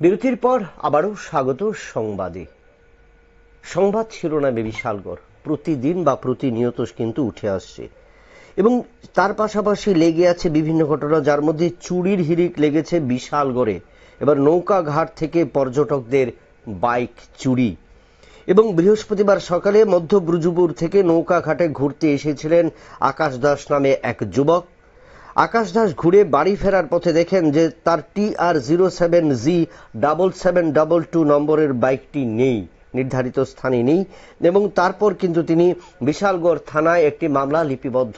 বিরতির পর আবারও স্বাগত সংবাদে। সংবাদ শিরোনামে বিশালগড়। প্রতিদিন বা প্রতিনিয়ত কিন্তু উঠে আসছে। এবং তার পাশাপাশি লেগে আছে বিভিন্ন ঘটনা, যার মধ্যে চুরির হিরিক লেগেছে বিশালগড়ে। এবার নৌকা ঘাট থেকে পর্যটকদের বাইক চুরি। এবং বৃহস্পতিবার সকালে মধ্য ব্রুজুপুর থেকে নৌকা ঘাটে ঘুরতে এসেছিলেন আকাশ দাস নামে এক যুবক। আকাশ দাস ঘুরে বাড়ি ফেরার পথে দেখেন যে তার T R zero seven G double seven double two নম্বরের বাইকটি নেই, নির্ধারিত স্থানে নেই, এবং তারপর কিন্তু তিনি বিশালগড় থানায় একটি মামলা লিপিবদ্ধ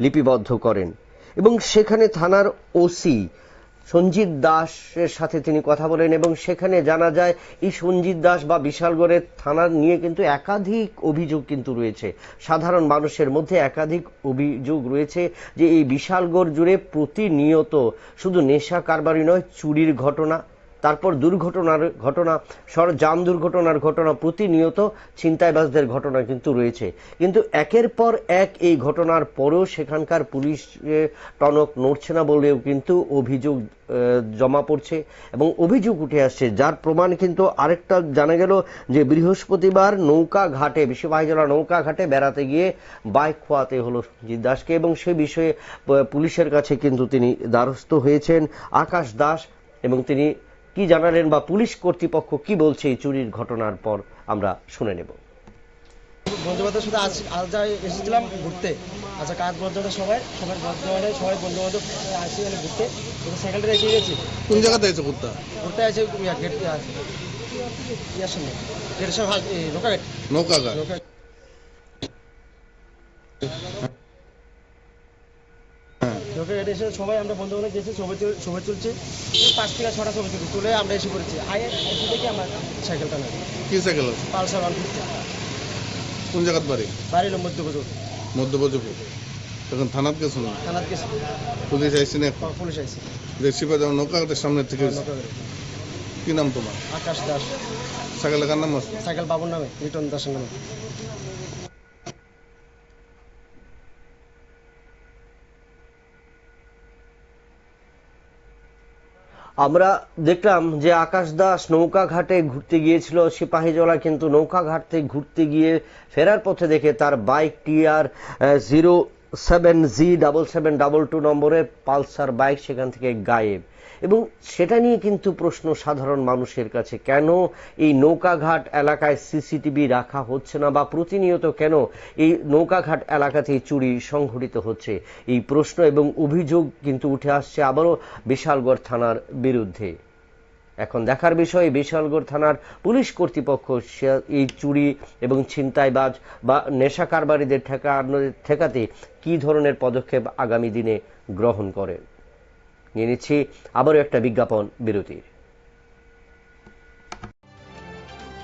লিপিবদ্ধ করেন। এবং সেখানে থানার ওসি সঞ্জিত দাসের সাথে তিনি কথা বলেন এবং সেখানে জানা যায়, এই সঞ্জিত দাস বা বিশালগড়ের থানার নিয়ে কিন্তু একাধিক অভিযোগ কিন্তু রয়েছে। সাধারণ মানুষের মধ্যে একাধিক অভিযোগ রয়েছে যে এই বিশালগড় জুড়ে প্রতিনিয়ত শুধু নেশা কারবারই নয়, চুরির ঘটনা তারপর দুর্ঘটনার ঘটনা সর যান দুর্ঘটনার ঘটনা প্রতিনিয়ত ছিনতাইবাজদের ঘটনা কিন্তু রয়েছে। কিন্তু একের পর এক এই ঘটনার পরেও সেখানকার পুলিশ টনক নড়ছে না বলেও কিন্তু অভিযোগ জমা পড়ছে এবং অভিযোগ উঠে আসছে। যার প্রমাণ কিন্তু আরেকটা জানা গেল যে বৃহস্পতিবার নৌকা ঘাটে বিশ্ববাহী জেলা নৌকা ঘাটে বেড়াতে গিয়ে বাইক খোয়াতে হলো সঞ্জিত দাসকে এবং সে বিষয়ে পুলিশের কাছে কিন্তু তিনি দ্বারস্থ হয়েছেন আকাশ দাস এবং তিনি কি জানালেন বা পুলিশ কর্তৃপক্ষ কি বলছে এই চুরির ঘটনার পর আমরা শুনে নেব। বন্ধু বান্ধব শুধু আজ আজ যা এসেছিলাম ঘুরতে। আচ্ছা কাজ বন্ধুদের সবাই? সবাই বন্ধু সবাই বন্ধু বান্ধব আসি মানে ঘুরতে। সাইকেলটা রেখে গেছি। কোন জায়গাতে আছে কুত্তা ঘুরতে আছে ইয়া গেট আছে। ইয়ার সামনে। গেটের সামনে নৌকা গেট নৌকা ঘাট নৌকা নৌকা গেটে এসে সবাই আমরা বন্ধু বান্ধব গেছি ছবি ছবি তুলছি। পাঁচ থেকে ছটা ছবি তুলি তুলে আমরা এসে পড়েছি। আয়ে এসে দেখি আমার সাইকেলটা নেই। কি সাইকেল পালসার ওয়ান ফিফটি। কোন জায়গাত বাড়ি? বাড়ি নম্বর দুপুর মধ্যপ্রদেশ তখন থানাত গেছো না থানাত গেছি পুলিশ আইসি না পুলিশ আইসি। দেখছি পা যেমন নৌকা সামনে থেকে কি নাম তোমার? আকাশ দাস। সাইকেলের কার নাম আছে? সাইকেল বাবুর নামে লিটন দাসের নামে। আমরা দেখলাম যে আকাশ দাস নৌকা ঘাটে ঘুরতে গিয়েছিল সিপাহীজলা কিন্তু নৌকা ঘাট থেকে ঘুরতে গিয়ে ফেরার পথে দেখে তার bike T R zero seven G double seven double two নম্বরের পালসার বাইক সেখান থেকে গায়েব। এবং সেটা নিয়ে কিন্তু প্রশ্ন সাধারণ মানুষের কাছে, কেন এই নৌকাঘাট এলাকায় সিসিটিভি রাখা হচ্ছে না বা প্রতিনিয়ত কেন এই নৌকাঘাট এলাকাতেই চুরি সংঘটিত হচ্ছে? এই প্রশ্ন এবং অভিযোগ কিন্তু উঠে আসছে আবারও বিশালগড় থানার বিরুদ্ধে। এখন দেখার বিষয়, বিশালগড় থানার পুলিশ কর্তৃপক্ষ এই চুরি এবং ছিনতাইবাজ বা নেশা কারবারিদের ঠেকানোর ঠেকাতে কি ধরনের পদক্ষেপ আগামী দিনে গ্রহণ করেন নিয়ে নিচ্ছি আবারও একটা বিজ্ঞাপন বিরতির।